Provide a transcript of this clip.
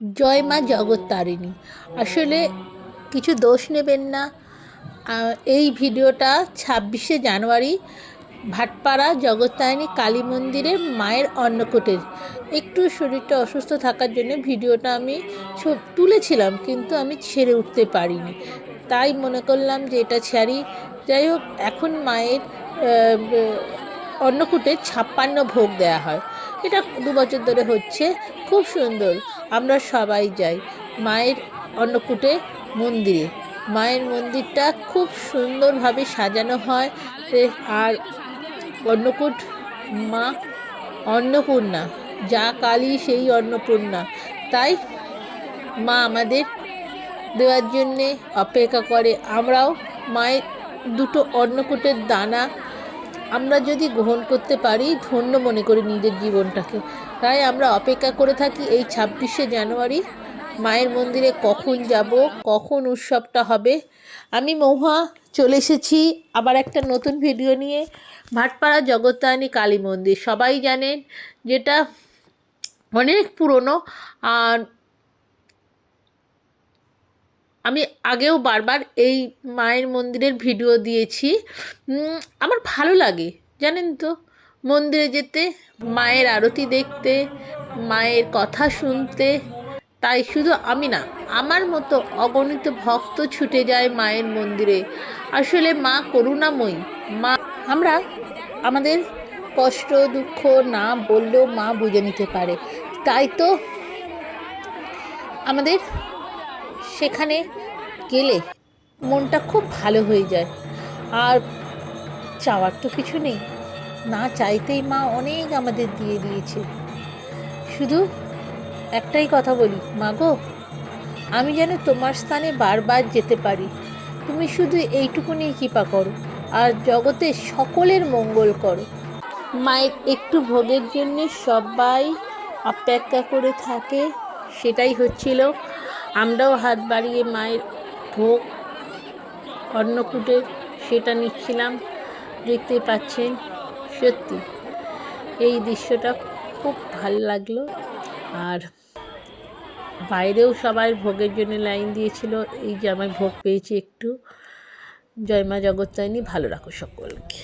জয় মা জগত্তারিণী আসলে কিছু দোষ নেবেন না। এই ভিডিওটা ছাব্বিশে জানুয়ারি ভাটপাড়া জগত্তারিণী কালী মন্দিরের মায়ের অন্নকূটের। একটু শরীরটা অসুস্থ থাকার জন্য ভিডিওটা আমি তুলেছিলাম কিন্তু আমি ছেড়ে উঠতে পারিনি। তাই মনে করলাম যে এটা ছাড়ি। যাই হোক এখন মায়ের আহ, ব- অন্নকূটে ছাপ্পান্ন ভোগ দেওয়া হয়। এটা দু বছর ধরে হচ্ছে। খুব সুন্দর। আমরা সবাই যাই। মায়ের অন্নকূটে মন্দিরে। মায়ের মন্দিরটা খুব সুন্দরভাবে সাজানো হয়। আর অন্নকূট মা অন্নপূর্ণা, যা কালী সেই অন্নপূর্ণা। তাই মা আমাদের দেওয়ার জন্যে অপেক্ষা করে। আমরাও মায়ের দুটো অন্নকূটের দানা আমরা যদি গ্রহণ করতে পারি, ধন্য মনে করি নিজের জীবনটাকে। তাই আমরা অপেক্ষা করে থাকি এই ছাব্বিশে জানুয়ারি, মায়ের মন্দিরে কখন যাব, কখন উৎসবটা হবে। আমি মহুয়া, চলে এসেছি আবার একটা নতুন ভিডিও নিয়ে। ভাটপাড়া জগত্তায়নী কালী মন্দির, সবাই জানেন যেটা অনেক পুরনো আর আমি আগেও বারবার এই মায়ের মন্দিরের ভিডিও দিয়েছি। আমার ভালো লাগে, জানেন তো? মন্দিরে যেতে, মায়ের আরতি দেখতে, মায়ের কথা শুনতে, তাই শুধু আমি না, আমার মতো অগণিত ভক্ত ছুটে যায় মায়ের মন্দিরে। আসলে মা করুণাময়ী, মা, আমরা আমাদের কষ্ট, দুঃখ না বললেও মা বুঝে নিতে পারে। তাই তো আমাদের সেখানে গেলে মনটা খুব ভালো হয়ে যায়। আর চাওয়ার তো কিছু নেই। না চাইতেই মা অনেক আমাদের দিয়ে দিয়েছে। শুধু একটাই কথা বলি, মা গো, আমি যেন তোমার স্থানে বারবার যেতে পারি। তুমি শুধু এইটুকুনি কৃপা করো, আর জগতে সকলের মঙ্গল করো। মায়ের একটু ভোগের জন্য সবাই অপেক্ষা করে থাকে, সেটাই হচ্ছিল আমরাও হাত বাড়িয়ে মায়ের ভোগ, অন্নকূটে সেটা নিচ্ছিলাম। দেখতে পাচ্ছেন, সত্যি, এই দৃশ্যটা খুব ভালো লাগল। আর বাইরেও সবাই ভোগের জন্য লাইন দিয়েছিল, এই যে আমি ভোগ পেয়েছি একটু। জয় মা জগত্তারিণী, ভালো রাখো সকলকে।